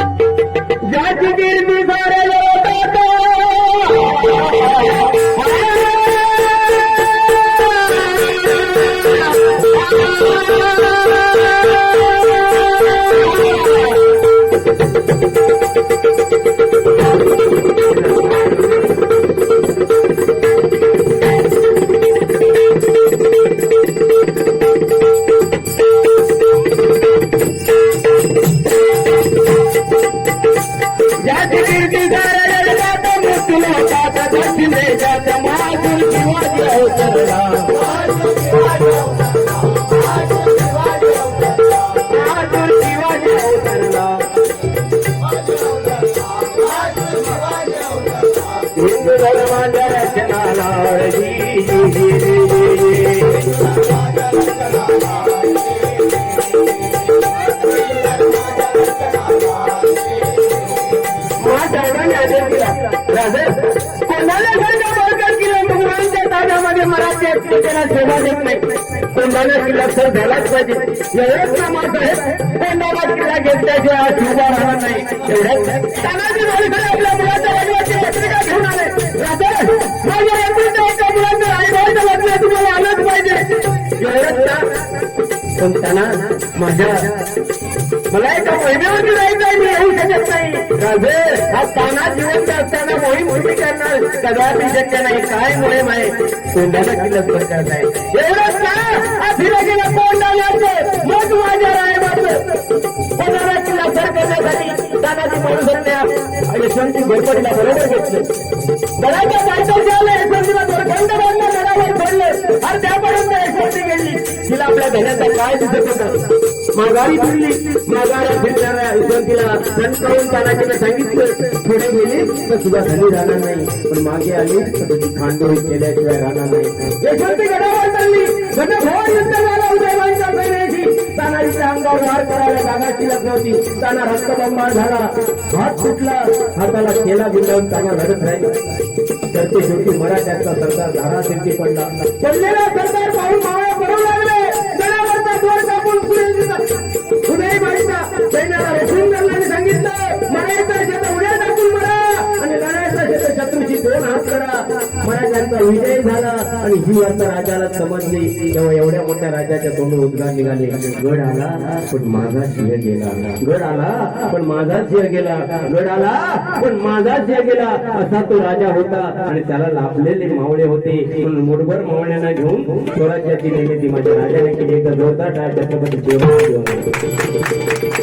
ज्याची कीर्ती सारे लोकात ज्याची कीर्ती सारे लोकात मृत्यू लोकात दक्षिणे जात महाजून शिवाजी अवतरला महाजून शिवाजी अवतरला हिंदू धर्माच्या रचनाला जी जी जी जी जी कोणाला सारखा बळकट किल्ला मुघलांच्या ताब्यामध्ये मराठी सेवा देत नाही. कोंढाणा किल्ला सर झालाच पाहिजे. एवढंच कामाचं आहे. कोंढाणा किल्ला घेतल्याशिवाय आज उभा राहणार नाही. एवढंच. तानाजी आपल्या मुलाच्या लग्नाची पत्रिका घेऊन आले. राजा. पण त्यांना माझ्या मला एका मोहिमेवरती जायचं आहे मी येऊ शकत नाही. राजे हा ताना जिवंत असताना मोहीम उभी करणार कदापि शक्य नाही. काय मोहीम आहे? कोंडाला किल्लत करत आहे एवढंच का? हा फिरा गेला कोंडाल्याचं मग माझ्या राय कोणाला किल्ला सर करण्यासाठी दादाजी माणूस यशवंती घोरपडीला बरोबर घेतलं बऱ्याचदा पायथ्याशी आलं यशवंतीला दोरखंड आपल्या घराचा काय दिसत होता? माघारी फिरली. माघारी फिरणाऱ्या यशवंतीला संतवून तानाजीने सांगितलं. पुढे गेली तर सुद्धा खाली राहणार नाही. पण मागे आली तर त्याची खांडोळी केल्याशिवाय राहणार नाही. यशवंती गडावर चालली. गडभोर युद्ध झाला उदयवांच्या सैन्याशी तानाजीच्या अंगावर करायला जागा नव्हती. ताना रक्तबंबाळ झाला. हात फुटला. हाताला केला बिंदावून ताना लढत राहिला. तर ते शेवटी मराठ्याचा सरदार धाराशिरती पडला. पडलेला सरदार पाहून माया पडू मराठ्यांचा विजय झाला आणि ही वार्ता राजाला समजली तेव्हा एवढ्या मोठ्या राजाच्या तोंडून उद्गार निघाले. गड आला पण माझा सिंह गेला. गड आला पण माझा सिंह गेला. गड आला पण माझा सिंह गेला. असा तो राजा होता. आणि त्याला लाभलेले मावळे होते. म्हणून मुठभर मावळ्यांना घेऊन स्वराज्याची निर्मिती माझ्या राजाने केली. एकदा जोरदार टाळ छत्रपती